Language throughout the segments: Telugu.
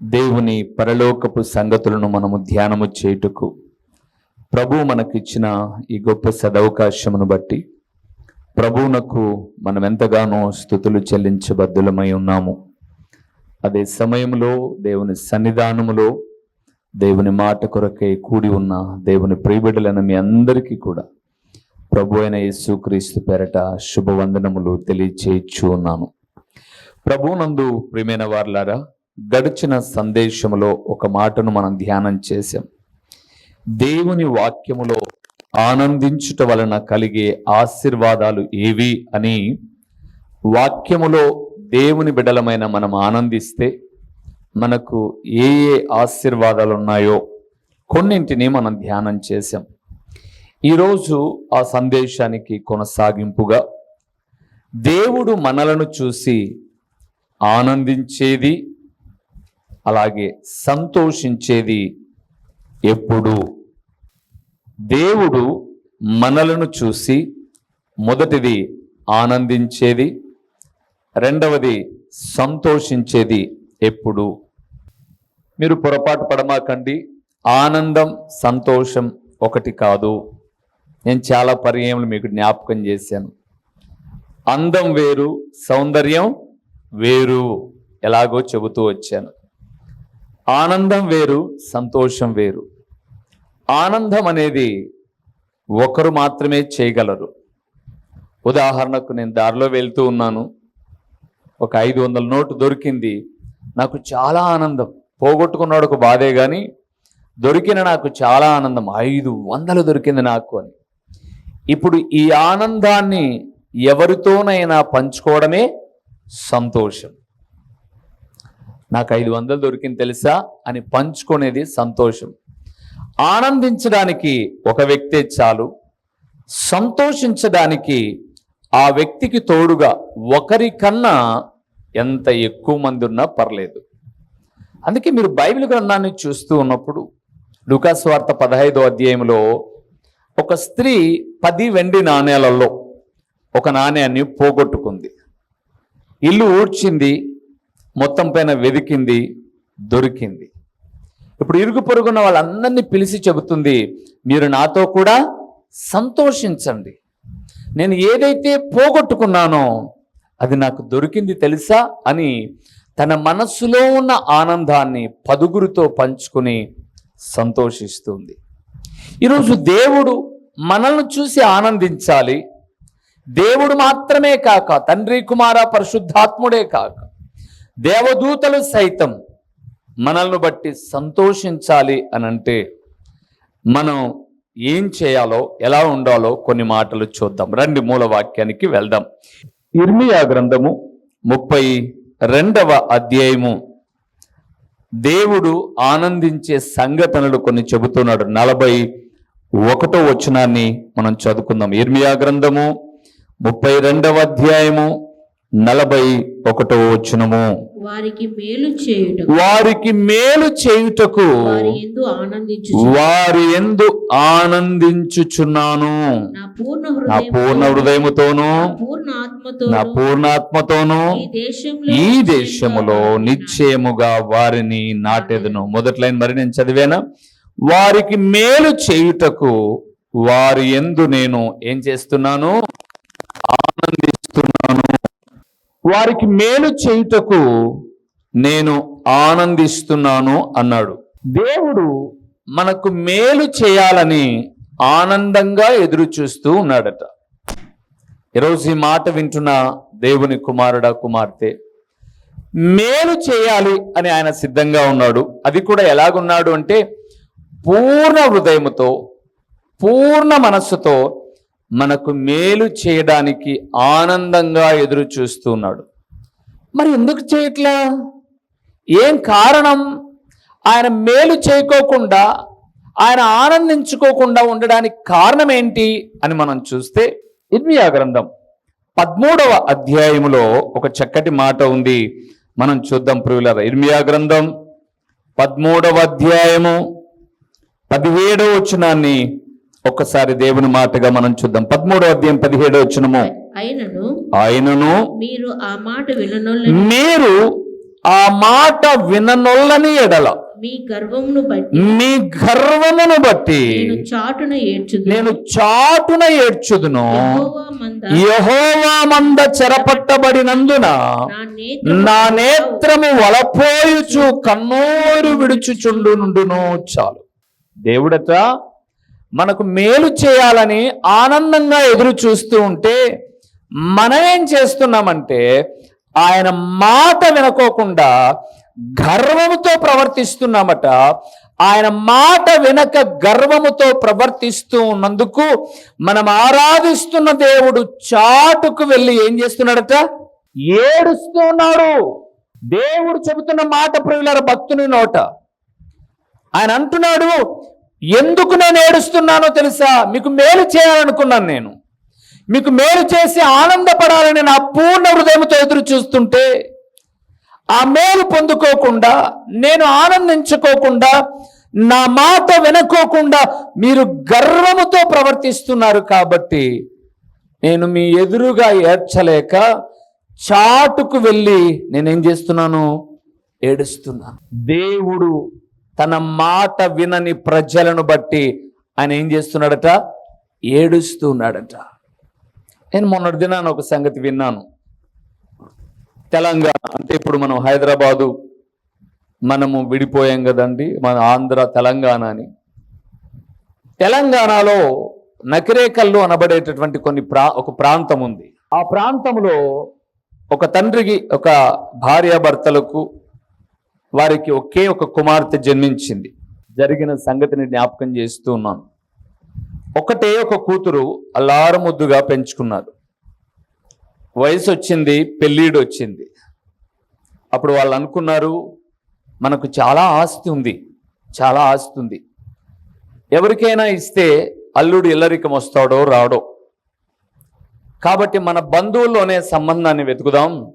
దేవుని పరలోకపు సంగతులను మనము ధ్యానము చేయుటకు ప్రభు మనకిచ్చిన ఈ గొప్ప సదవకాశమును బట్టి ప్రభువునకు మనం ఎంతగానో స్థుతులు చెల్లించబద్ధులమై ఉన్నాము. అదే సమయంలో దేవుని సన్నిధానములో దేవుని మాట కొరకై కూడి ఉన్న దేవుని ప్రియబిడ్డలైన మీ అందరికీ కూడా ప్రభు అయిన యేసుక్రీస్తు పేరట శుభవందనములు తెలియచేయచ్చు ఉన్నాను ప్రభునందు ప్రియమైన వార్లారా గడిచిన సందేశములో ఒక మాటను మనం ధ్యానం చేశాం. దేవుని వాక్యములో ఆనందించుట వలన కలిగే ఆశీర్వాదాలు ఏవి అని వాక్యములో దేవుని బిడలమైన మనం ఆనందిస్తే మనకు ఏ ఏ ఆశీర్వాదాలు ఉన్నాయో కొన్నింటిని మనం ధ్యానం చేశాం. ఈరోజు ఆ సందేశానికి కొనసాగింపుగా దేవుడు మనలను చూసి ఆనందించేది అలాగే సంతోషించేది ఎప్పుడు? దేవుడు మనలను చూసి మొదటిది ఆనందించేది రెండవది సంతోషించేది ఎప్పుడు? మీరు పొరపాటు పడమాకండి. ఆనందం సంతోషం ఒకటి కాదు. నేను చాలా పర్యాయములు మీకు జ్ఞాపకం చేశాను. అందం వేరు సౌందర్యం వేరు. ఎలాగో చెబుతూ వచ్చాను. ఆనందం వేరు సంతోషం వేరు. ఆనందం అనేది ఒకరు మాత్రమే చేయగలరు. ఉదాహరణకు నేను దారిలో వెళ్తూ ఉన్నాను. ఒక ఐదు వందల నోటు దొరికింది. నాకు చాలా ఆనందం. పోగొట్టుకున్నాడు ఒక బాధే కానీ దొరికిన నాకు చాలా ఆనందం. ఐదు వందలు దొరికింది నాకు అని. ఇప్పుడు ఈ ఆనందాన్ని ఎవరితోనైనా పంచుకోవడమే సంతోషం. నాకు ఐదు వందలు దొరికింది తెలుసా అని పంచుకునేది సంతోషం. ఆనందించడానికి ఒక వ్యక్తే చాలు. సంతోషించడానికి ఆ వ్యక్తికి తోడుగా ఒకరికన్నా ఎంత ఎక్కువ మంది ఉన్నా పర్లేదు. అందుకే మీరు బైబిల్ గ్రంథాన్ని చూస్తూ ఉన్నప్పుడు లుకాస్వార్త పదహైదో అధ్యాయంలో ఒక స్త్రీ పది వెండి నాణేలలో ఒక నాణ్యాన్ని పోగొట్టుకుంది. ఇల్లు ఊడ్చింది మొత్తం పైన వెదికింది దొరికింది. ఇప్పుడు ఇరుగు పొరుగున్న వాళ్ళందరినీ పిలిచి చెబుతుంది మీరు నాతో కూడా సంతోషించండి. నేను ఏదైతే పోగొట్టుకున్నానో అది నాకు దొరికింది తెలుసా అని తన మనస్సులో ఉన్న ఆనందాన్ని పదుగురితో పంచుకుని సంతోషిస్తుంది. ఈరోజు దేవుడు మనల్ని చూసి ఆనందించాలి. దేవుడు మాత్రమే కాక తండ్రి కుమార పరిశుద్ధాత్ముడే కాక. దేవదూతలు సైతం మనల్ని బట్టి సంతోషించాలి అని అంటే మనం ఏం చేయాలో ఎలా ఉండాలో కొన్ని మాటలు చూద్దాం. రండి మూల వాక్యానికి వెళ్దాం. ఇర్మియా గ్రంథము ముప్పై రెండవ అధ్యాయము. దేవుడు ఆనందించే సంఘటనలు కొన్ని చెబుతున్నాడు. నలభై ఒకటో వచనాన్ని మనం చదువుకుందాం. ఇర్మియా గ్రంథము ముప్పై రెండవ అధ్యాయము. నలభై ఒకటో వచనము. వారికి మేలు చేయుట వారికి మేలు చేయుటకు వారి ఎందు ఆనందించుచున్నాను. నా పూర్ణ హృదయముతోను నా పూర్ణాత్మతోను ఈ దేశములో నిశ్చయముగా వారిని నాటెదను. మొదటి లైన్ మరి నేను చదివానా? వారికి మేలు చేయుటకు వారి ఎందు నేను ఏం చేస్తున్నాను? వారికి మేలు చేయుటకు నేను ఆనందిస్తున్నాను అన్నాడు. దేవుడు మనకు మేలు చేయాలని ఆనందంగా ఎదురు చూస్తూ ఉన్నాడట. ఈరోజు ఈ మాట వింటున్న దేవుని కుమారుడా కుమార్తె మేలు చేయాలి అని ఆయన సిద్ధంగా ఉన్నాడు. అది కూడా ఎలాగున్నాడు అంటే పూర్ణ హృదయముతో పూర్ణ మనస్సుతో మనకు మేలు చేయడానికి ఆనందంగా ఎదురు చూస్తున్నాడు. మరి ఎందుకు చేయట్లా? ఏం కారణం? ఆయన మేలు చేయకోకుండా ఆయన ఆనందించుకోకుండా ఉండడానికి కారణం ఏంటి అని మనం చూస్తే ఇర్మియా గ్రంథం పదమూడవ అధ్యాయములో ఒక చక్కటి మాట ఉంది. మనం చూద్దాం ప్రియులరా. ఇర్మియా గ్రంథం పదమూడవ అధ్యాయము పదిహేడవ వచనాన్ని ఒక్కసారి దేవుని మాటగా మనం చూద్దాం. పదమూడవ అధ్యాయం పదిహేడవ వచనము. అయినను ఆయనను మీరు ఆ మాట విననొల్లని. మీరు ఆ మాట విననొల్లని ఎడల. మీ గర్వమును బట్టి మీ గర్వమును బట్టి నేను చాటున ఏడ్చుదు నేను చాటున ఏడ్చుదును. యెహోవా మంద చెరపట్టబడినందున నా నేత్రము నా నేత్రము వలపోయుచు కన్నోరు విడుచుచుండు నుండును చాలు. దేవుడట మనకు మేలు చేయాలని ఆనందంగా ఎదురు చూస్తూ ఉంటే మనం ఏం చేస్తున్నామంటే ఆయన మాట వినకోకుండా గర్వముతో ప్రవర్తిస్తున్నామట. ఆయన మాట వెనక గర్వముతో ప్రవర్తిస్తూ ఉన్నందుకు మనం ఆరాధిస్తున్న దేవుడు చాటుకు వెళ్ళి ఏం చేస్తున్నాడట? ఏడుస్తూ ఉన్నాడు. దేవుడు చెబుతున్న మాట ప్రియుల భక్తుని నోట. ఆయన అంటున్నాడు ఎందుకు నేను ఏడుస్తున్నానో తెలుసా? మీకు మేలు చేయాలనుకున్నాను నేను. మీకు మేలు చేసి ఆనందపడాలని నా పూర్ణ హృదయంతో ఎదురు చూస్తుంటే ఆ మేలు పొందుకోకుండా నేను ఆనందించుకోకుండా నా మాట వినకోకుండా మీరు గర్వముతో ప్రవర్తిస్తున్నారు కాబట్టి నేను మీ ఎదురుగా ఏడ్చలేక చాటుకు వెళ్ళి నేనేం చేస్తున్నాను? ఏడుస్తున్నాను. దేవుడు తన మాట వినని ప్రజలను బట్టి ఆయన ఏం చేస్తున్నాడట? ఏడుస్తున్నాడట. నేను మొన్నటి దినాన ఒక సంగతి విన్నాను. తెలంగాణ అంటే ఇప్పుడు మనం హైదరాబాదు మనము విడిపోయాం కదండి మన ఆంధ్ర తెలంగాణ అని. తెలంగాణలో నకిరేకల్లు అనబడేటటువంటి కొన్ని ప్రా ఒక ప్రాంతం ఉంది. ఆ ప్రాంతంలో ఒక తండ్రికి ఒక భార్యాభర్తలకు వారికి ఒకే ఒక కుమార్తె జన్మించింది. జరిగిన సంగతిని జ్ఞాపకం చేస్తూ ఉన్నాను. ఒకటే ఒక కూతురు అల్లారముద్దుగా పెంచుకున్నారు వయసు వచ్చింది పెళ్ళిడు వచ్చింది. అప్పుడు వాళ్ళు అనుకున్నారు మనకు చాలా ఆస్తి ఉంది చాలా ఆస్తి ఉంది. ఎవరికైనా ఇస్తే అల్లుడు ఇల్లరికం వస్తాడో రాడో. కాబట్టి మన బంధువుల్లోనే సంబంధాన్ని వెతుకుదాం.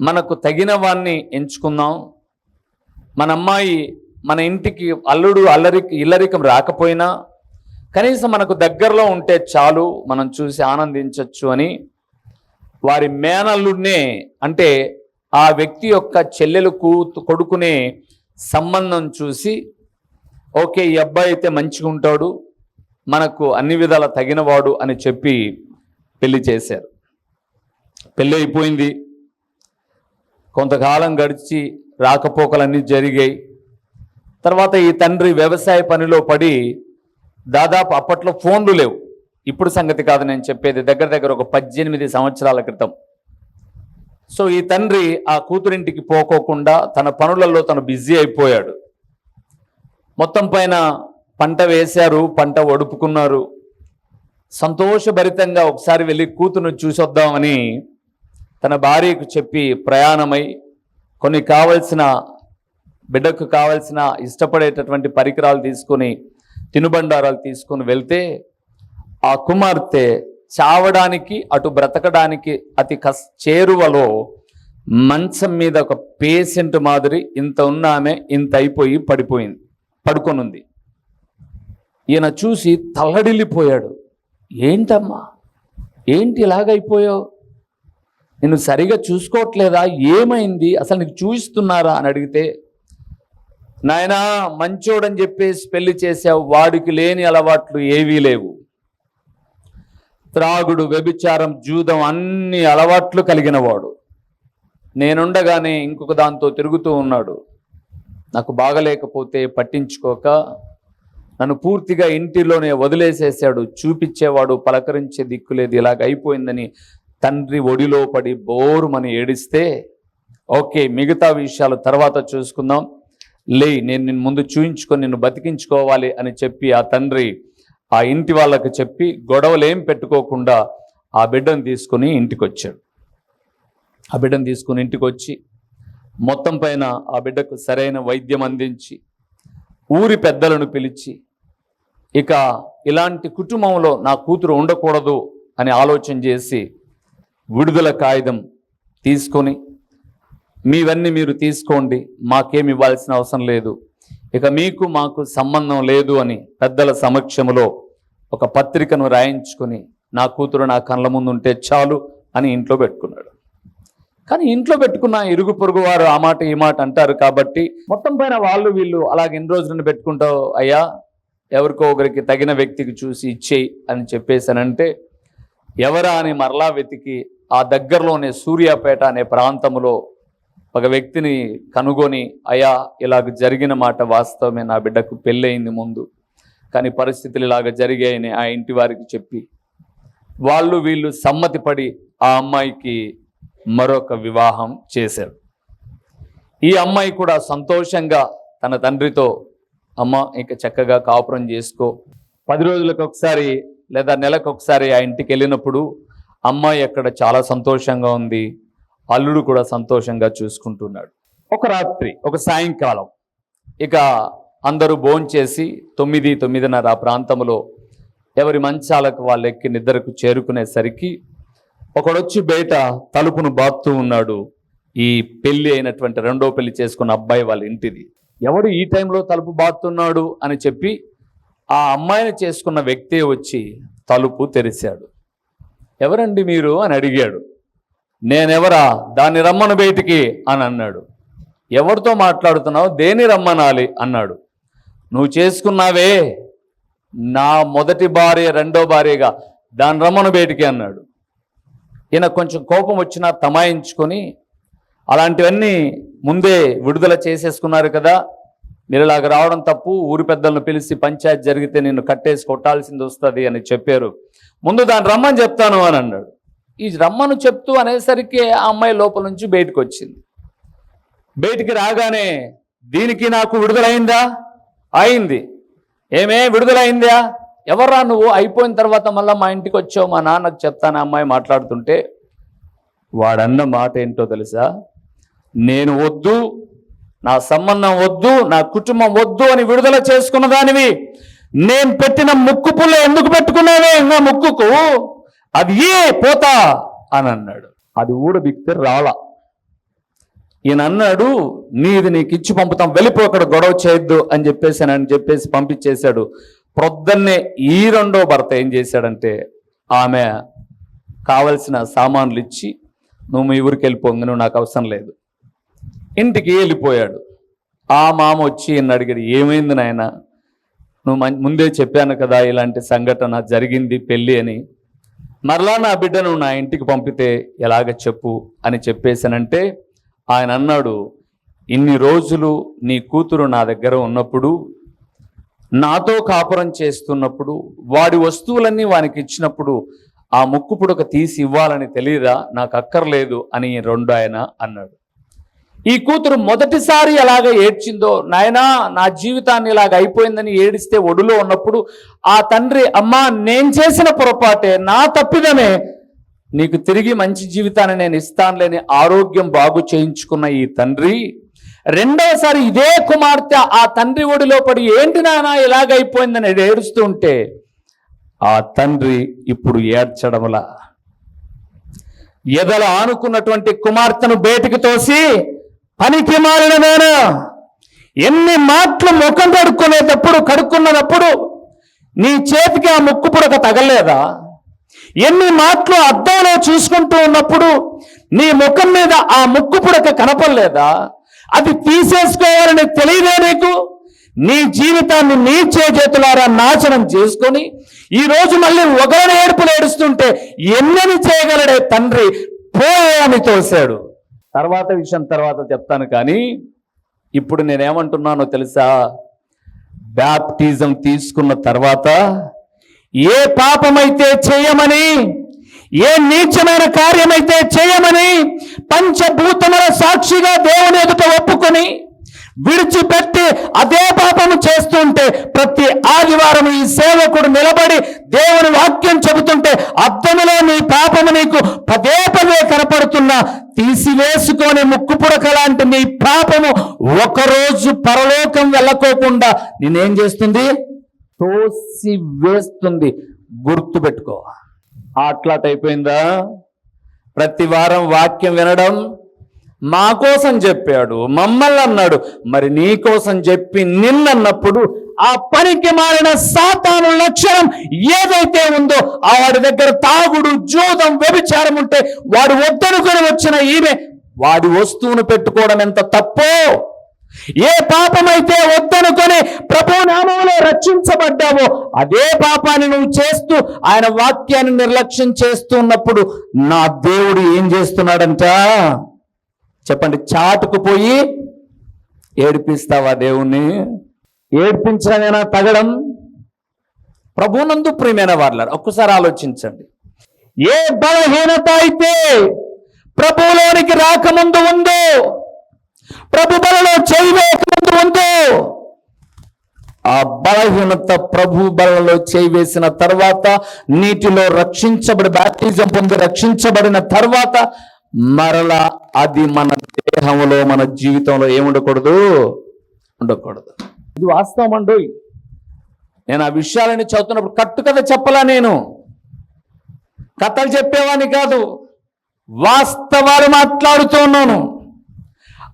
మనకు తగిన వాణ్ణి ఎంచుకుందాం. మన అమ్మాయి మన ఇంటికి అల్లుడు అల్లరికి ఇల్లరికం రాకపోయినా కనీసం మనకు దగ్గరలో ఉంటే చాలు మనం చూసి ఆనందించవచ్చు అని వారి మేనల్లుడినే అంటే ఆ వ్యక్తి యొక్క చెల్లెలు కూతు కొడుకునే సంబంధం చూసి ఓకే ఈ అబ్బాయి అయితే మంచిగా ఉంటాడు మనకు అన్ని విధాల తగినవాడు అని చెప్పి పెళ్ళి చేశారు. పెళ్ళి అయిపోయింది. కొంతకాలం గడిచి రాకపోకలన్నీ జరిగాయి. తర్వాత ఈ తండ్రి వ్యవసాయ పనిలో పడి దాదాపు అప్పట్లో ఫోన్లు లేవు. ఇప్పుడు సంగతి కాదు నేను చెప్పేది దగ్గర దగ్గర ఒక పద్దెనిమిది సంవత్సరాల క్రితం. సో ఈ తండ్రి ఆ కూతురింటికి పోకోకుండా తన పనులలో తను బిజీ అయిపోయాడు. మొత్తం పైన పంట వేశారు పంట ఒడుపుకున్నారు. సంతోషభరితంగా ఒకసారి వెళ్ళి కూతురును చూసొద్దామని తన భార్యకు చెప్పి ప్రయాణమై కొన్ని కావలసిన బిడ్డకు కావలసిన ఇష్టపడేటటువంటి పరికరాలు తీసుకొని తినుబండారాలు తీసుకొని వెళ్తే ఆ కుమార్తె చావడానికి అటు బ్రతకడానికి అతి కస్ చేరువలో మంచం మీద ఒక పేషెంట్ మాదిరి ఇంత ఉన్న ఆమె ఇంత అయిపోయి పడిపోయింది పడుకొనుంది. ఈయన చూసి తల్లడిల్లిపోయాడు. ఏంటమ్మా? ఏంటి ఇలాగైపోయావు? నిన్ను సరిగా చూసుకోవట్లేదా? ఏమైంది? అసలు నీకు చూయిస్తున్నారా? అని అడిగితే నాయనా మంచోడని చెప్పేసి పెళ్ళి చేసావు వాడికి లేని అలవాట్లు ఏవీ లేవు. త్రాగుడు వ్యభిచారం జూదం అన్ని అలవాట్లు కలిగినవాడు నేనుండగానే ఇంకొక దాంతో తిరుగుతూ ఉన్నాడు. నాకు బాగలేకపోతే పట్టించుకోక నన్ను పూర్తిగా ఇంటిలోనే వదిలేసేసాడు చూపించేవాడు పలకరించే దిక్కులేదు ఇలాగ అయిపోయిందని తండ్రి ఒడిలో పడి బోరుమని ఏడిస్తే ఓకే మిగతా విషయాలు తర్వాత చూసుకుందాం. లే నేను నిన్ను ముందు చూయించుకొని నిన్ను బతికించుకోవాలి అని చెప్పి ఆ తండ్రి ఆ ఇంటి వాళ్ళకి చెప్పి గొడవలు ఏం పెట్టుకోకుండా ఆ బిడ్డను తీసుకుని ఇంటికి వచ్చాడు ఆ బిడ్డను తీసుకుని ఇంటికి వచ్చి మొత్తం పైన ఆ బిడ్డకు సరైన వైద్యం అందించి ఊరి పెద్దలను పిలిచి ఇక ఇలాంటి కుటుంబంలో నా కూతురు ఉండకూడదు అని ఆలోచన చేసి విడుదల కాగితం తీసుకొని మీవన్నీ మీరు తీసుకోండి మాకేమి ఇవ్వాల్సిన అవసరం లేదు. ఇక మీకు మాకు సంబంధం లేదు అని పెద్దల సమక్షంలో ఒక పత్రికను రాయించుకొని నా కూతురు నా కళ్ళ ముందు ఉంటే చాలు అని ఇంట్లో పెట్టుకున్నాడు. కానీ ఇంట్లో పెట్టుకున్న ఇరుగు పొరుగు వారు ఆ మాట ఈ మాట అంటారు కాబట్టి మొత్తం పైన వాళ్ళు వీళ్ళు అలాగ ఎన్ని రోజులను పెట్టుకుంటావు అయ్యా ఎవరికో ఒకరికి తగిన వ్యక్తికి చూసి ఇచ్చేయి అని చెప్పేసానంటే ఎవరా అని మరలా వెతికి ఆ దగ్గరలోనే సూర్యాపేట అనే ప్రాంతంలో ఒక వ్యక్తిని కనుగొని అయా ఇలాగ జరిగిన మాట వాస్తవమే నా బిడ్డకు పెళ్ళయింది ముందు. కానీ పరిస్థితులు ఇలాగ జరిగాయని ఆ ఇంటి వారికి చెప్పి వాళ్ళు వీళ్ళు సమ్మతి పడి ఆ అమ్మాయికి మరొక వివాహం చేశారు. ఈ అమ్మాయి కూడా సంతోషంగా తన తండ్రితో అమ్మ ఇంక చక్కగా కాపురం చేసుకో. పది రోజులకు ఒకసారి లేదా నెలకు ఒకసారి ఆ ఇంటికి వెళ్ళినప్పుడు అమ్మాయి అక్కడ చాలా సంతోషంగా ఉంది. అల్లుడు కూడా సంతోషంగా చూసుకుంటున్నాడు. ఒక రాత్రి ఒక సాయంకాలం. ఇక అందరూ భోంచేసి తొమ్మిది తొమ్మిదిన్నర ఆ ప్రాంతంలో ఎవరి మంచాలకు వాళ్ళు ఎక్కి నిద్రకు చేరుకునేసరికి ఒకడొచ్చి బయట తలుపును బాత్తూ ఉన్నాడు. ఈ పెళ్ళి అయినటువంటి రెండో పెళ్ళి చేసుకున్న అబ్బాయి వాళ్ళ ఇంటిది. ఎవడు ఈ టైంలో తలుపు బాతున్నాడు అని చెప్పి ఆ అమ్మాయిని చేసుకున్న వ్యక్తే వచ్చి తలుపు తెరిచాడు. ఎవరండి మీరు అని అడిగాడు. నేనెవరా? దాన్ని రమ్మను బయటికి అని అన్నాడు. ఎవరితో మాట్లాడుతున్నావు? దేని రమ్మనాలి? అన్నాడు. నువ్వు చేసుకున్నావే? నా మొదటి భార్య రెండో భార్యగా. దాని రమ్మను బయటికి అన్నాడు. ఈయన కొంచెం కోపం వచ్చినా తమాయించుకొని అలాంటివన్నీ ముందే విడుదల చేసేసుకున్నారు కదా. మీరు ఇలాగ రావడం తప్పు. ఊరి పెద్దలను పిలిచి పంచాయతీ జరిగితే నిన్ను కట్టేసి కొట్టాల్సింది వస్తుంది అని చెప్పారు. ముందు దాన్ని రమ్మని చెప్తాను అని అన్నాడు. ఈ రమ్మను చెప్తూ అనేసరికి ఆ అమ్మాయి లోపల నుంచి బయటకు వచ్చింది. బయటికి రాగానే దీనికి నాకు విడుదలైందా? అయింది. ఏమే విడుదలైందా? ఎవర్రా నువ్వు? అయిపోయిన తర్వాత మళ్ళీ మా ఇంటికి వచ్చావు మా నాన్నకు చెప్తాను. ఆ అమ్మాయి మాట్లాడుతుంటే వాడన్న మాట ఏంటో తెలుసా? నేను వద్దు నా సంబంధం వద్దు నా కుటుంబం వద్దు అని విడుదల చేసుకున్న దానివి. నేను పెట్టిన ముక్కు పుల్ల ఎందుకు పెట్టుకున్నావే? నా ముక్కుకు. అది ఏ పోతా? అని అన్నాడు. అది ఊడబిక్తే రాలా. ఈయన అన్నాడు నీది నీకు ఇచ్చి పంపుతాం వెళ్ళిపో అక్కడ గొడవ చేయొద్దు అని చెప్పేసి అని చెప్పేసి పంపించేశాడు. ప్రొద్దన్నే ఈ రెండో భర్త ఏం చేశాడంటే ఆమె కావలసిన సామాన్లు ఇచ్చి నువ్వు మీ ఊరికి వెళ్ళిపోంగ నువ్వు నాకు అవసరం లేదు. ఇంటికి వెళ్ళిపోయాడు. ఆ మామ వచ్చి నన్ను అడిగాడు ఏమైంది నాయన? నువ్వు ముందే చెప్పాను కదా ఇలాంటి సంఘటన జరిగింది పెళ్ళి అని. మరలా నా బిడ్డను నా ఇంటికి పంపితే ఎలాగ చెప్పు అని చెప్పేశానంటే ఆయన అన్నాడు ఇన్ని రోజులు నీ కూతురు నా దగ్గర ఉన్నప్పుడు నాతో కాపురం చేస్తున్నప్పుడు వాడి వస్తువులన్నీ వానికి ఇచ్చినప్పుడు ఆ ముక్కు పుడక తీసి ఇవ్వాలని తెలియదా నాకు అక్కర్లేదు అని రెండు ఆయన అన్నాడు. ఈ కూతురు మొదటిసారి ఎలాగ ఏడ్చిందో నాయనా నా జీవితాన్ని ఇలాగ అయిపోయిందని ఏడిస్తే ఒడిలో ఉన్నప్పుడు ఆ తండ్రి అమ్మా నేను చేసిన పొరపాటే నా తప్పిదమే. నీకు తిరిగి మంచి జీవితాన్ని నేను ఇస్తానులేని ఆరోగ్యం బాగు చేయించుకున్న ఈ తండ్రి రెండోసారి ఇదే కుమార్తె ఆ తండ్రి ఒడిలో పడి ఏంటి నానా ఇలాగైపోయిందని ఏడుస్తూ ఉంటే ఆ తండ్రి ఇప్పుడు ఏడ్చడంలా. ఎదల ఆనుకున్నటువంటి కుమార్తెను బయటికి తోసి పనికి మారిన నేను ఎన్ని మాటలు ముఖం కడుక్కునేటప్పుడు కడుక్కున్నప్పుడు నీ చేతికి ఆ ముక్కు పుడక తగలేదా? ఎన్ని మాటలు అద్దంలో చూసుకుంటూ ఉన్నప్పుడు నీ ముఖం మీద ఆ ముక్కు పుడక కనపడలేదా? అది తీసేసుకోవాలని తెలియదే నీకు? నీ జీవితాన్ని నీ చేతులారా నాశనం చేసుకొని ఈ రోజు మళ్ళీ ఒకరిని ఏడుపులు ఏడుస్తుంటే ఎన్నని చేయగలడే తండ్రి పోయే అని తోశాడు తర్వాత విషయం తర్వాత చెప్తాను కానీ ఇప్పుడు నేనేమంటున్నానో తెలుసా? బ్యాప్టిజం తీసుకున్న తర్వాత ఏ పాపమైతే చేయమని ఏ నీచమైన కార్యమైతే చేయమని పంచభూతముల సాక్షిగా దేవుని ఎదుట ఒప్పుకొని విడిచిపెట్టి అదే పాపము చేస్తుంటే ప్రతి ఆదివారం ఈ సేవకుడు నిలబడి దేవుని వాక్యం చెబుతుంటే అర్థములో నీ పాపము నీకు పదే పదే కనపడుతున్నా తీసివేసుకొని ముక్కు పుడక లాంటి నీ పాపము ఒకరోజు పరలోకం వెళ్ళకోకుండా నేనేం చేస్తుంది? తోసి వేస్తుంది గుర్తు పెట్టుకో. అట్లాట్ అయిపోయిందా ప్రతి వారం వాక్యం వినడం మా కోసం చెప్పాడు మమ్మల్ని అన్నాడు. మరి నీ కోసం చెప్పి నిన్నన్నప్పుడు ఆ పనికి మారిన సాతాను లక్షణం ఏదైతే ఉందో ఆ వాడి దగ్గర తాగుడు జూదం వ్యభిచారం ఉంటే వాడు వద్దనుకొని వచ్చిన ఈమె వాడి వస్తువును పెట్టుకోవడం ఎంత తప్పో? ఏ పాపమైతే వద్దనుకొని ప్రభునామంలో రక్షించబడ్డావో అదే పాపాన్ని నువ్వు చేస్తూ ఆయన వాక్యాన్ని నిర్లక్ష్యం చేస్తూ ఉన్నప్పుడు నా దేవుడు ఏం చేస్తున్నాడంట? చెప్పండి చాటుకుపోయి ఏడిపిస్తావా దేవుణ్ణి? ఏడ్పించడమేనా తగడం? ప్రభునందు ప్రియమైన వాళ్ళారు ఒక్కసారి ఆలోచించండి. ఏ బలహీనత అయితే ప్రభువులోనికి రాకముందు ఉందో ప్రభు బలలో చేయివేయకముందు ఉందో ఆ బలహీనత ప్రభు బలలో చేయి వేసిన తర్వాత నీటిలో రక్షించబడి బ్యాప్టిజం పొంది రక్షించబడిన తర్వాత మరలా అది మన దేహంలో మన జీవితంలో ఏముండకూడదు? ఉండకూడదు. ఇది వాస్తవం అండి. నేను ఆ విషయాలని చదువుతున్నప్పుడు కట్టు కథ చెప్పలా నేను. కథలు చెప్పేవాని కాదు వాస్తవాలు మాట్లాడుతూ ఉన్నాను.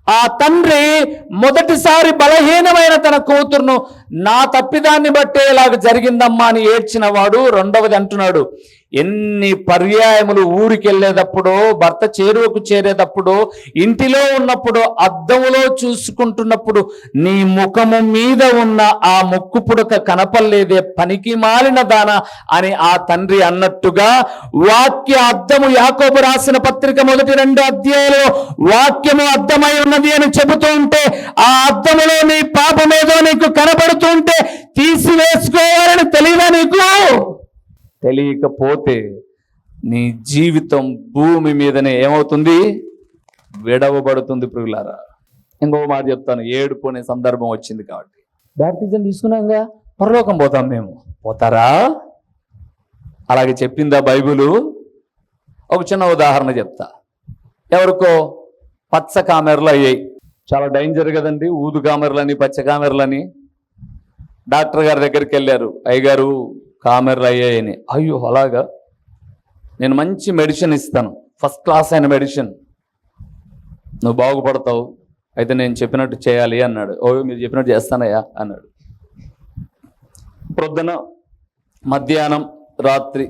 ఆ తండ్రి మొదటిసారి బలహీనమైన తన కూతురును నా తప్పిదాన్ని బట్టే ఇలాగ జరిగిందమ్మా అని ఏడ్చిన వాడు రెండవది అంటున్నాడు. ఎన్ని పర్యాయములు ఊరికి వెళ్ళేటప్పుడు భర్త చేరువకు చేరేటప్పుడు ఇంటిలో ఉన్నప్పుడు అద్దములో చూసుకుంటున్నప్పుడు నీ ముఖము మీద ఉన్న ఆ ముక్కు పుడక కనపల్లేదే పనికి మాలిన దాన అని ఆ తండ్రి అన్నట్టుగా వాక్య అద్దము యాకోబు రాసిన పత్రిక మొదటి రెండు అధ్యాయంలో వాక్యము అద్దమై ఉన్నది అని చెబుతూ ఉంటే ఆ అద్దములో నీ పాపమేదో నీకు కనబడుతుంటే తీసివేసుకోవాలని తెలియదా నీకు? తెలియకపోతే నీ జీవితం భూమి మీదనే ఏమవుతుంది? విడవబడుతుంది ప్రియులారా. ఇంకో మాట చెప్తాను. ఏడుపు అనే సందర్భం వచ్చింది కాబట్టి. బ్యాప్టిజం తీసుకున్నాక పరలోకం పోతాం మేము. పోతారా? అలాగే చెప్పిందా బైబిలు? ఒక చిన్న ఉదాహరణ చెప్తా. ఎవరికో పచ్చ కామెరలు అయ్యాయి. చాలా డేంజర్ కదండి. ఊదు కామెరలని పచ్చ కామెరలని. డాక్టర్ గారి దగ్గరికి వెళ్ళారు. అయ్యగారు కామెర్లు అయ్యాయని అయ్యో అలాగా? నేను మంచి మెడిసిన్ ఇస్తాను. ఫస్ట్ క్లాస్ అయిన మెడిసిన్ నువ్వు బాగుపడతావు. అయితే నేను చెప్పినట్టు చేయాలి అన్నాడు. ఓ మీరు చెప్పినట్టు చేస్తానయ్యా అన్నాడు. ప్రొద్దున మధ్యాహ్నం రాత్రి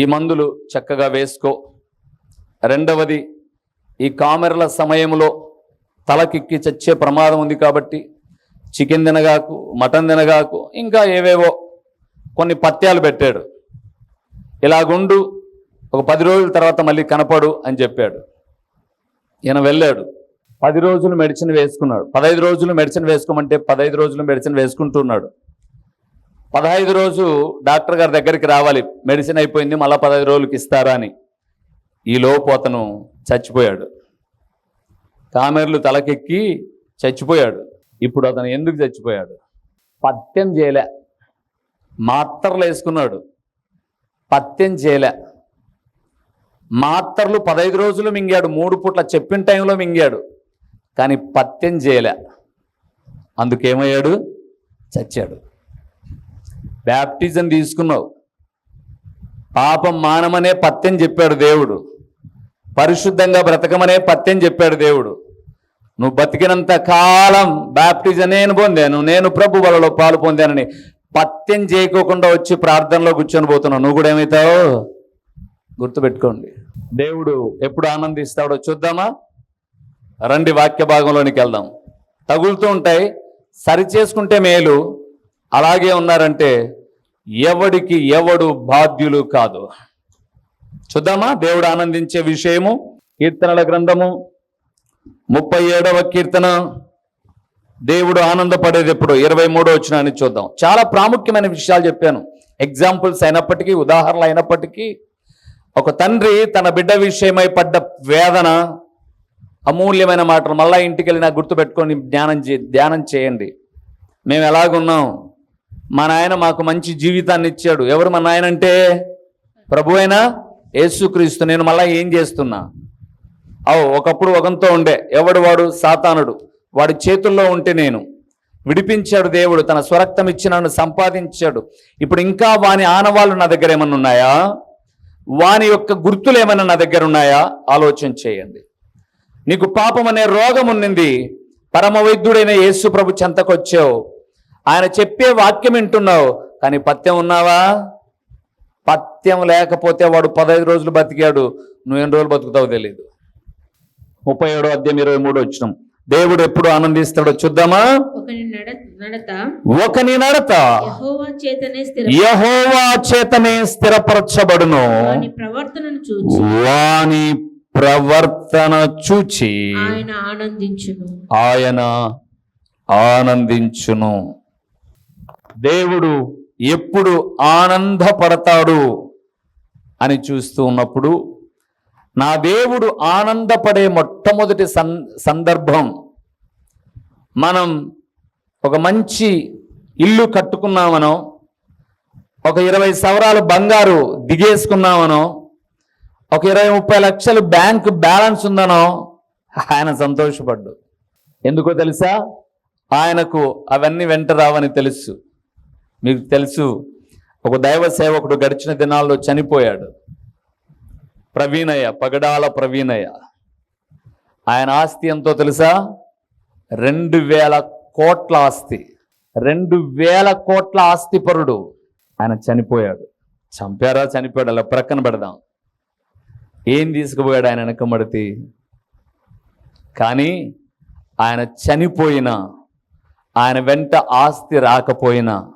ఈ మందులు చక్కగా వేసుకో. రెండవది ఈ కామెరల సమయంలో తలకిక్కి చచ్చే ప్రమాదం ఉంది కాబట్టి చికెన్ తినగాకు మటన్ తినగాకు ఇంకా ఏవేవో కొన్ని పత్యాలు పెట్టాడు. ఇలాగుండు ఒక పది రోజుల తర్వాత మళ్ళీ కనపడు అని చెప్పాడు. ఈయన వెళ్ళాడు. పది రోజులు మెడిసిన్ వేసుకున్నాడు. పదహైదు రోజులు మెడిసిన్ వేసుకోమంటే పదహైదు రోజులు మెడిసిన్ వేసుకుంటున్నాడు. పదహైదు రోజు డాక్టర్ గారి దగ్గరికి రావాలి. మెడిసిన్ అయిపోయింది మళ్ళీ పదహైదు రోజులకి ఇస్తారా అని. ఈలోపు అతను చచ్చిపోయాడు. కామెర్లు తలకెక్కి చచ్చిపోయాడు. ఇప్పుడు అతను ఎందుకు చచ్చిపోయాడు? పత్యం చేయలే. మాత్రలు వేసుకున్నాడు. పత్యం చేయలే. మాత్రలు పదహైదు రోజులు మింగాడు మూడు పూట్ల చెప్పిన టైంలో మింగాడు కానీ పత్యం చేయలే. అందుకేమయ్యాడు? చచ్చాడు. బ్యాప్టిజం తీసుకున్నావు. పాపం మానమనే పత్యం చెప్పాడు దేవుడు. పరిశుద్ధంగా బ్రతకమనే పత్యం చెప్పాడు దేవుడు. నువ్వు బతికినంత కాలం బ్యాప్టిజం నేను పొందాను నేను ప్రభు వలలో పాలు పొందానని పత్యం చేయకోకుండా వచ్చి ప్రార్థనలో కూర్చొని పోతున్నావు. నువ్వు కూడా ఏమవుతావు? గుర్తుపెట్టుకోండి. దేవుడు ఎప్పుడు ఆనందిస్తాడో చూద్దామా? రండి వాక్య భాగంలోనికి వెళ్దాం. తగులుతూ ఉంటాయి. సరి చేసుకుంటే మేలు. అలాగే ఉన్నారంటే ఎవడికి ఎవడు బాధ్యులు కాదు. చూద్దామా? దేవుడు ఆనందించే విషయము కీర్తనల గ్రంథము ముప్పై ఏడవ కీర్తన. దేవుడు ఆనందపడేది ఎప్పుడు? ఇరవై మూడో వచ్చినాన్ని చూద్దాం. చాలా ప్రాముఖ్యమైన విషయాలు చెప్పాను. ఎగ్జాంపుల్స్ అయినప్పటికీ ఉదాహరణలు అయినప్పటికీ ఒక తండ్రి తన బిడ్డ విషయమై పడ్డ వేదన అమూల్యమైన మాటలు మళ్ళా ఇంటికి వెళ్ళినా గుర్తుపెట్టుకొని ధ్యానం చే ధ్యానం చేయండి. మేము ఎలాగున్నాం? మా నాయన మాకు మంచి జీవితాన్ని ఇచ్చాడు. ఎవరు మా నాయన అంటే? ప్రభు అయినా? యేసుక్రీస్తు. నేను మళ్ళీ ఏం చేస్తున్నా? అవు ఒకప్పుడు ఒకంతో ఉండే. ఎవడు వాడు? సాతానుడు. వాడి చేతుల్లో ఉంటే నేను. విడిపించాడు దేవుడు తన స్వరక్తం ఇచ్చి నన్ను సంపాదించాడు. ఇప్పుడు ఇంకా వాని ఆనవాళ్ళు నా దగ్గర ఏమన్నా ఉన్నాయా? వాని యొక్క గుర్తులు ఏమైనా నా దగ్గర ఉన్నాయా? ఆలోచన చేయండి. నీకు పాపం అనే రోగం ఉన్నింది. పరమ వైద్యుడైన యేసు ప్రభు చెంతకొచ్చావు. ఆయన చెప్పే వాక్యం వింటున్నావు. కానీ పత్యం ఉన్నావా? పత్యం లేకపోతే వాడు పదహైదు రోజులు బతికాడు. నువ్వు ఎన్ని రోజులు బతుకుతావు తెలియదు ముప్పై ఏడో అధ్యాయం ఇరవై మూడు వచ్చినాం దేవుడు ఎప్పుడు ఆనందిస్తాడో చూద్దామా? ఒకని నడ నడత. యెహోవా చేతనే స్థిరపరచబడును. వాని ప్రవర్తన చూచి. ఆయన ఆనందించును. ఆయన ఆనందించును. దేవుడు ఎప్పుడు ఆనందపడతాడు అని చూస్తూ ఉన్నప్పుడు నా దేవుడు ఆనందపడే మొట్టమొదటి సన్ సందర్భం. మనం ఒక మంచి ఇల్లు కట్టుకున్నామనో ఒక ఇరవై సవరాలు బంగారు దిగేసుకున్నామనో ఒక ఇరవై ముప్పై లక్షలు బ్యాంక్ బ్యాలెన్స్ ఉందనో ఆయన సంతోషపడ్డు. ఎందుకో తెలుసా? ఆయనకు అవన్నీ వెంట రావని తెలుసు. మీకు తెలుసు ఒక దైవ సేవకుడు గడిచిన దినాల్లో చనిపోయాడు. ప్రవీణయ్య పగడాల ప్రవీణయ్య. ఆయన ఆస్తి ఎంతో తెలుసా? రెండు వేల కోట్ల ఆస్తి. రెండు వేల కోట్ల ఆస్తిపరుడు. ఆయన చనిపోయాడు. చంపారా? చనిపోయాడు? అలా ప్రక్కన పెడదాం. ఏం తీసుకుపోయాడు ఆయన వెనకబడితి కానీ ఆయన చనిపోయినా ఆయన వెంట ఆస్తి రాకపోయినా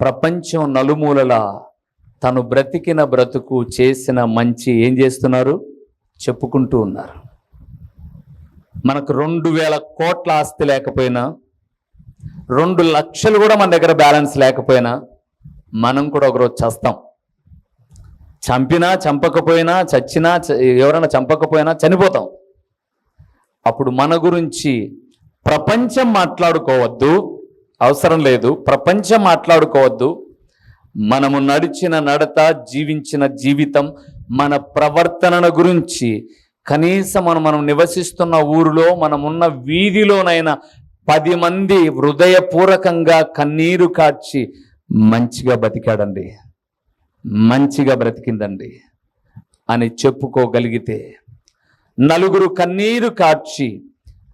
ప్రపంచం నలుమూలలా తను బ్రతికిన బ్రతుకు చేసిన మంచి ఏం చేస్తున్నారు? చెప్పుకుంటూ ఉన్నారు. మనకు రెండు వేల కోట్ల ఆస్తి లేకపోయినా రెండు లక్షలు కూడా మన దగ్గర బ్యాలెన్స్ లేకపోయినా మనం కూడా ఒకరోజు చస్తాం. చంపినా చంపకపోయినా చచ్చినా చ- ఎవరైనా చంపకపోయినా చనిపోతాం. అప్పుడు మన గురించి ప్రపంచం మాట్లాడుకోవద్దు అవసరం లేదు. ప్రపంచం మాట్లాడుకోవద్దు మనము నడిచిన నడత జీవించిన జీవితం మన ప్రవర్తనను గురించి కనీసం మనం మనం నివసిస్తున్న ఊరిలో మనమున్న వీధిలోనైనా పది మంది హృదయపూర్వకంగా కన్నీరు కాచి మంచిగా బతికాడండి. మంచిగా బ్రతికిందండి అని చెప్పుకోగలిగితే నలుగురు కన్నీరు కార్చి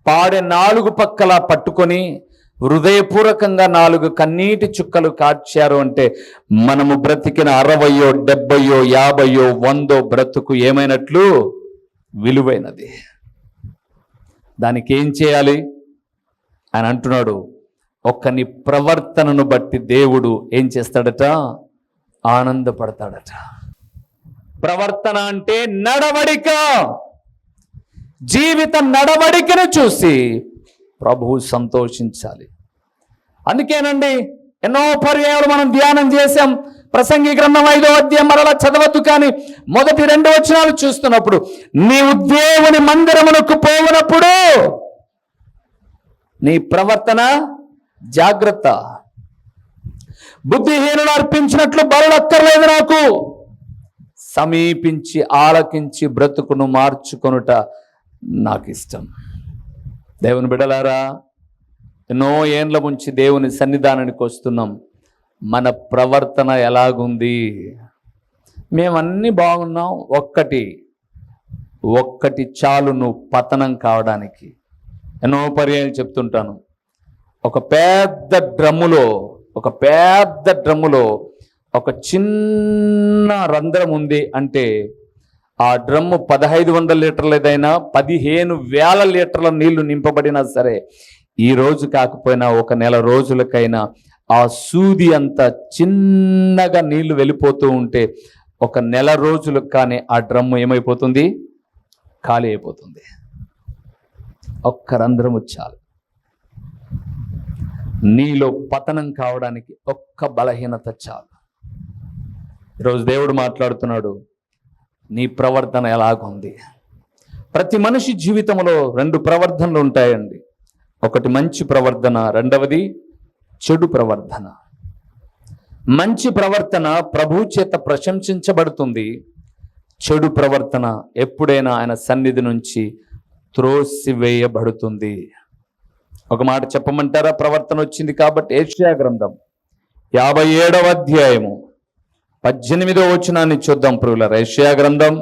పాడే నాలుగు పక్కల పట్టుకొని హృదయపూర్వకంగా నాలుగు కన్నీటి చుక్కలు కాచారు అంటే మనము బ్రతికిన అరవయో డెబ్బయో యాభయో వందో బ్రతుకు ఏమైనట్లు విలువైనది. దానికి ఏం చేయాలి? అని అంటున్నాడు. ఒక్కని ప్రవర్తనను బట్టి దేవుడు ఏం చేస్తాడట? ఆనందపడతాడట. ప్రవర్తన అంటే నడవడిక. జీవిత నడవడికను చూసి ప్రభువు సంతోషించాలి. అందుకేనండి ఎన్నో పర్యాయాలు మనం ధ్యానం చేశాం. ప్రసంగి గ్రంథం ఐదో అధ్యాయం మరలా చదవద్దు కానీ మొదటి రెండు వచనాలు చూస్తున్నప్పుడు నీవు దేవుని మందిరమునకు పోవునప్పుడు నీ ప్రవర్తన జాగ్రత్త. బుద్ధిహీనులు అర్పించినట్లు బరులక్కర్లేదు నాకు. సమీపించి ఆలకించి బ్రతుకును మార్చుకొనుట నాకు ఇష్టం దేవుని బిడలారా ఎన్నో ఏండ్ల నుంచి దేవుని సన్నిధానానికి వస్తున్నాం. మన ప్రవర్తన ఎలాగుంది? మేమన్నీ బాగున్నాం. ఒక్కటి ఒక్కటి చాలు నువ్వు పతనం కావడానికి. ఎన్నో పర్యాలు చెప్తుంటాను. ఒక పెద్ద డ్రమ్ములో ఒక పెద్ద డ్రమ్ములో ఒక చిన్న రంధ్రం ఉంది అంటే ఆ డ్రమ్ము పదహైదు వందల లీటర్లు ఏదైనా పదిహేను వేల లీటర్ల నీళ్ళు నింపబడినా సరే ఈ రోజు కాకపోయినా ఒక నెల రోజులకైనా ఆ సూది అంత చిన్నగా నీళ్ళు వెళ్ళిపోతూ ఉంటే ఒక నెల రోజులకు కానీ ఆ డ్రమ్ము ఏమైపోతుంది? ఖాళీ అయిపోతుంది. ఒక్క రంధ్రము చాలు. నీలో పతనం కావడానికి ఒక్క బలహీనత చాలు. ఈరోజు దేవుడు మాట్లాడుతున్నాడు నీ ప్రవర్తన ఎలాగుంది? ప్రతి మనిషి జీవితంలో రెండు ప్రవర్తనలు ఉంటాయండి. ఒకటి మంచి ప్రవర్తన రెండవది చెడు ప్రవర్తన మంచి ప్రవర్తన ప్రభు చేత ప్రశంసించబడుతుంది. చెడు ప్రవర్తన ఎప్పుడైనా ఆయన సన్నిధి నుంచి త్రోసివేయబడుతుంది. ఒక మాట చెప్పమంటారా? ప్రవర్తన వచ్చింది కాబట్టి ఏషియా గ్రంథం యాభై ఏడవ అధ్యాయము పద్దెనిమిదవ వచనాన్ని చూద్దాం ప్రియుల ఏషియా గ్రంథం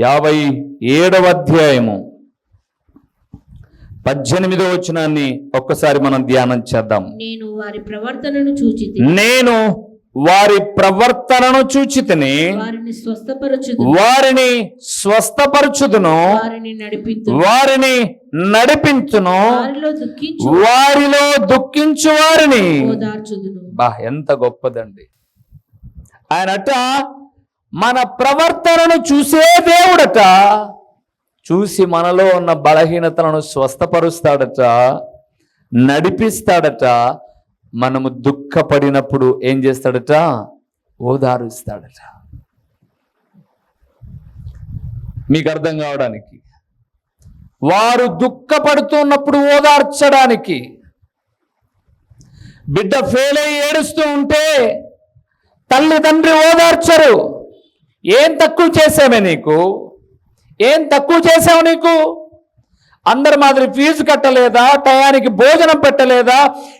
యాభై ఏడవ అధ్యాయము పద్దెనిమిదవ వచనాన్ని ఒక్కసారి మనం ధ్యానం చేద్దాం. నేను వారి ప్రవర్తనను చూచి నేను వారి ప్రవర్తనను చూచితిని. వారిని స్వస్థపరచుదు వారిని స్వస్థపరచుదును. వారిని నడిపించు వారిని నడిపించును వారిలో దుఃఖించు. వారిలో దుఃఖించు వారిని. బా ఎంత గొప్పదండి. ఆయనట మన ప్రవర్తనను చూసే దేవుడట. చూసి మనలో ఉన్న బలహీనతలను స్వస్థపరుస్తాడట నడిపిస్తాడట మనము దుఃఖపడినప్పుడు ఏం చేస్తాడట? ఓదారుస్తాడట. మీకు అర్థం కావడానికి. వారు దుఃఖపడుతున్నప్పుడు ఓదార్చడానికి. బిడ్డ ఫెయిల్ అయ్యి ఏడుస్తూ ఉంటే తల్లిదండ్రి ఓదార్చరు. ఏం తక్కువ చేసామే నీకు? ఏం తక్కువ చేసావు నీకు? అందరి మాదిరి ఫీజు కట్టలేదా? టయానికి భోజనం పెట్టలేదా?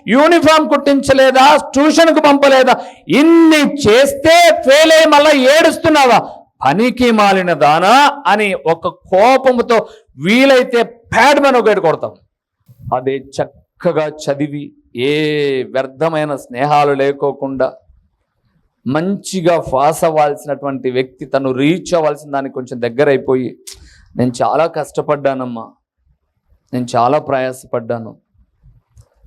యూనిఫామ్ కుట్టించలేదా? ట్యూషన్కు పంపలేదా? ఇన్ని చేస్తే ఫెయిల్ అయ్యి మళ్ళీ ఏడుస్తున్నావా? పనికి మాలిన దానా అని ఒక కోపముతో వీలైతే ప్యాడ్ మన ఒకటి కొడతాం. అదే చక్కగా చదివి ఏ వ్యర్థమైన స్నేహాలు లేకోకుండా మంచిగా పాస్ అవ్వాల్సినటువంటి వ్యక్తి తను రీచ్ అవ్వాల్సిన దానికి కొంచెం దగ్గర అయిపోయి నేను చాలా కష్టపడ్డానమ్మా. నేను చాలా ప్రయాసపడ్డాను.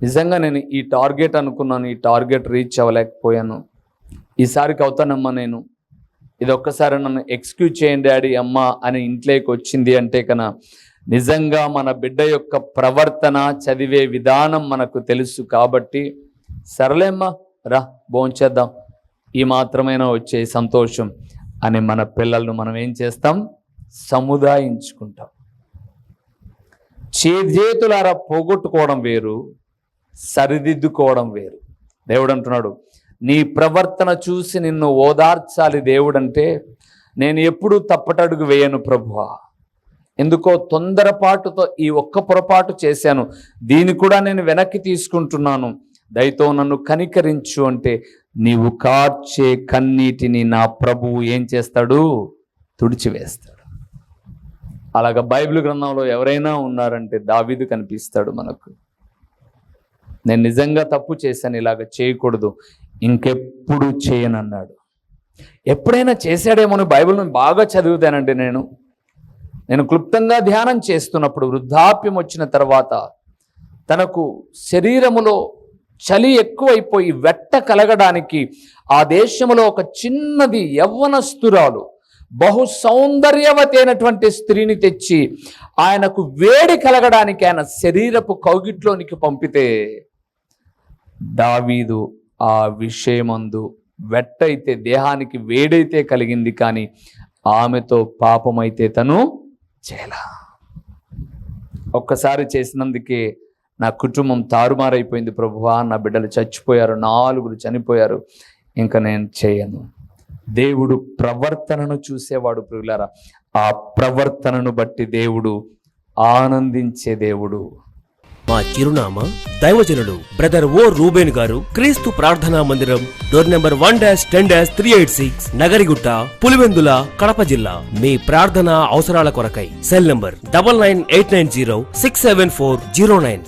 నిజంగా నేను ఈ టార్గెట్ అనుకున్నాను ఈ టార్గెట్ రీచ్ అవ్వలేకపోయాను. ఈసారికి అవుతానమ్మా నేను. ఇది ఒక్కసారి నన్ను ఎక్స్క్యూజ్ చేయండి డాడీ అమ్మ అని ఇంట్లోకి వచ్చింది అంటే కన నిజంగా మన బిడ్డ యొక్క ప్రవర్తన చదివే విధానం మనకు తెలుసు కాబట్టి సరలేమ్మా రా భోంచేద్దాం. ఈ మాత్రమైనా వచ్చే సంతోషం అని మన పిల్లలను మనం ఏం చేస్తాం? సముదాయించుకుంటాం. చేతులారా పోగొట్టుకోవడం వేరు సరిదిద్దుకోవడం వేరు. దేవుడు అంటున్నాడు నీ ప్రవర్తన చూసి నిన్ను ఓదార్చాలి దేవుడంటే నేను ఎప్పుడూ తప్పటడుగు వేయను ప్రభువా. ఎందుకో తొందరపాటుతో ఈ ఒక్క పొరపాటు చేశాను. దీన్ని కూడా నేను వెనక్కి తీసుకుంటున్నాను. దయతో నన్ను కనికరించు అంటే నీవు కార్చే కన్నీటిని నా ప్రభువు ఏం చేస్తాడు? తుడిచివేస్తాడు. అలాగ బైబిల్ గ్రంథంలో ఎవరైనా ఉన్నారంటే దావీదు కనిపిస్తాడు మనకు. నేను నిజంగా తప్పు చేశాను ఇలాగ చేయకూడదు ఇంకెప్పుడు చేయనన్నాడు. ఎప్పుడైనా చేశాడేమో అని బైబిల్ని బాగా చదువుతానండి నేను. నేను క్లుప్తంగా ధ్యానం చేస్తున్నప్పుడు వృద్ధాప్యం వచ్చిన తర్వాత తనకు శరీరములో చలి ఎక్కువైపోయి వెట్ట కలగడానికి ఆ దేశంలో ఒక చిన్నది యవ్వనస్తురాలు బహు సౌందర్యవతి అయినటువంటి స్త్రీని తెచ్చి ఆయనకు వేడి కలగడానికి ఆయన శరీరపు కౌగిట్లోనికి పంపితే దావీదు ఆ విషయమందు వెట్టయితే దేహానికి వేడైతే కలిగింది కానీ ఆమెతో పాపమైతే తను చేయలా. ఒక్కసారి చేసినందుకే నా కుటుంబం తారుమారైపోయింది ప్రభువా నా బిడ్డలు చచ్చిపోయారు నాలుగురు చనిపోయారు. ఇంకా నేను చేయను. దేవుడు ప్రవర్తనను చూసేవాడు ప్రియులారా. ఆ ప్రవర్తనను బట్టి దేవుడు ఆనందించే దేవుడు. మా చిరునామా దైవజనుడు బ్రదర్ ఓ రూబేన్ గారు క్రీస్తు ప్రార్థనా మందిరం door number one dash ten dash three eight six Nagarigutta Pulivendula Kadapa జిల్లా. మీ ప్రార్థన అవసరాల కొరకై cell number double nine eight nine zero six seven four zero nine.